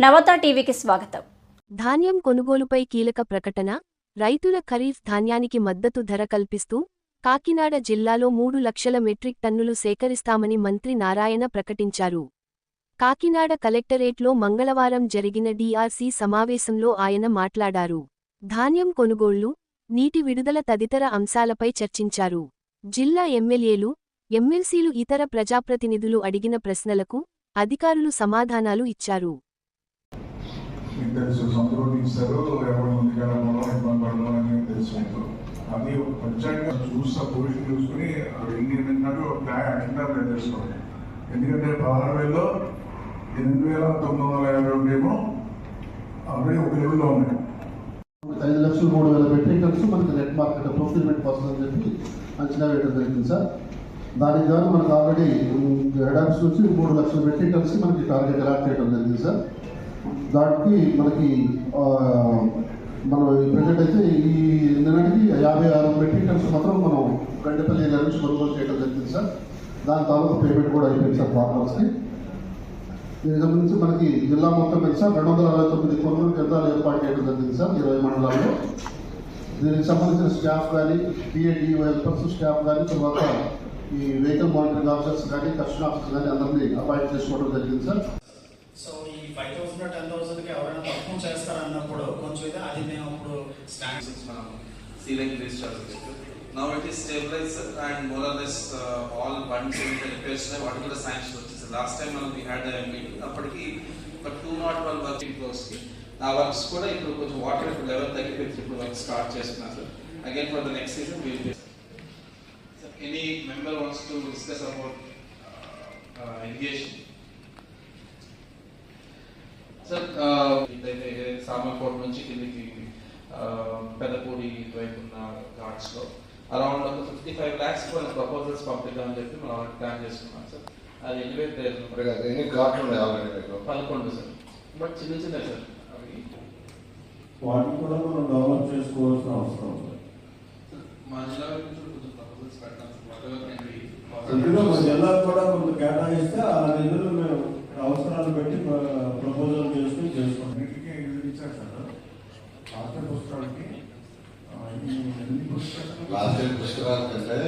నవత టీవీకి స్వాగతం. ధాన్యం కొనుగోలుపై కీలక ప్రకటన రైతుల ఖరీఫ్ ధాన్యానికి మద్దతు ధర కల్పిస్తూ కాకినాడ జిల్లాలో మూడు లక్షల మెట్రిక్ టన్నులు సేకరిస్తామని మంత్రి నారాయణ ప్రకటించారు. కాకినాడ కలెక్టరేట్లో మంగళవారం జరిగిన డీఆర్సీ సమావేశంలో ఆయన మాట్లాడారు. ధాన్యం కొనుగోళ్ళు నీటి విడుదల తదితర అంశాలపై చర్చించారు. జిల్లా ఎమ్మెల్యేలు ఎమ్మెల్సీలు ఇతర ప్రజాప్రతినిధులు అడిగిన ప్రశ్నలకు అధికారులు సమాధానాలు ఇచ్చారు. మీకు తెలుసు సొంతూరు ఇస్తారు ఎవరు ముందుకెళ్ళడంలో ఇబ్బంది పడడం అనేది తెలుసు మీకు. అది ప్రత్యేకంగా చూస్తా పొజిషన్ చూసుకుని ఎన్ని నిన్నట్టు ఒక ప్లాన్ అజెండా ఎందుకంటే పదహారు వేలలో ఎనిమిది వేల తొమ్మిది వందల యాభై రెండు ఏమో ఆల్రెడీ ఒక లెవెల్లో ఉన్నాయి. ఐదు లక్షలు మూడు వేల మెట్రిక్ టన్స్ మనకి నెట్ మార్కెట్ ప్రొక్యూర్మెంట్ అని చెప్పి అంచనా వేయడం జరిగింది సార్. దానికి గాను మనకు ఆల్రెడీ హెడ్ ఆఫీస్ నుంచి మూడు లక్షల మెట్రిక్ టన్స్ మనకి టార్గెట్ అలాట్ చేయడం జరిగింది సార్. దానికి మనకి మనం ప్రజెంట్ అయితే ఈ నిన్నటికి యాభై ఆరు మెట్రిక్ టన్స్ మాత్రం మనం గండపల్లి ఏరియా నుంచి కొనుగోలు చేయడం జరిగింది సార్. దాని తర్వాత పేమెంట్ కూడా అయిపోయింది సార్ ఫార్మర్స్కి దీనికి సంబంధించి మనకి జిల్లా మొత్తం మీద సార్? రెండు వందల అరవై తొమ్మిది కొనుగోలు కేంద్రాలు ఏర్పాటు చేయడం జరిగింది సార్ ఇరవై మండలాల్లో. దీనికి సంబంధించిన స్టాఫ్ కానీ టీఏడి హెల్పర్స్ స్టాఫ్ కానీ తర్వాత ఈ వెహికల్ మానిటరింగ్ ఆఫీసర్స్ కానీ కస్టమర్ ఆఫీసర్స్ కానీ అందరినీ అపాయింట్ చేసుకోవడం జరిగింది సార్. సో ఈ ఫైవ్ థౌసండ్ టెన్ థౌసండ్కి ఎవరైనా తక్కువ చేస్తారన్నప్పుడు కొంచెం ఇది అది మేము ఇప్పుడు స్టాండ్స్ మనం సీలింగ్ discharge చేస్తాం. It is stabilise and and more or less వాటి కూడా శాంక్షన్ వచ్చేసి లాస్ట్ టైం మనం వి హ్యాడ్ మీటింగ్ అప్పటికి ఒక టూ నాట్ వన్ వర్కింగ్ ఫ్లోర్స్కి ఆ వర్క్స్ కూడా ఇప్పుడు కొంచెం వాటర్ లెవెల్ తగ్గిపోయింది. ఇప్పుడు వర్క్ స్టార్ట్ చేస్తున్నారు again for the next season will any member wants to discuss about education sir ఇదైతే సామర్కోట్ నుంచి కిందికి పెద్దపూడి వైపు ఉన్న ఘాట్స్లో. అరౌండ్ ఒక ఫిఫ్టీ ఫైవ్ ల్యాక్స్ ప్రపోజల్స్ పంపిద్దామని చెప్పి మనం ప్లాన్ చేసుకున్నాం సార్ అది ఎన్ని పదకొండు సార్ బట్ చిన్న చిన్న సార్ అవి. వాటిని కూడా మనం డెవలప్ చేసుకోవాల్సిన అవసరం ఉంది. మా జిల్లా కొంచెం ప్రపోజల్స్ పెట్టాం సార్. జిల్లాకు కూడా కొంత కేటాయిస్తే ఆ నిధులు మేము అవసరాలు పెట్టి ప్రపోజల్ చేసుకుని చేసుకుంటాం అన్నిటికీ ఇచ్చారు సార్. పాత పుస్తకాలకి లాస్ట్ పుస్తకాల కంటే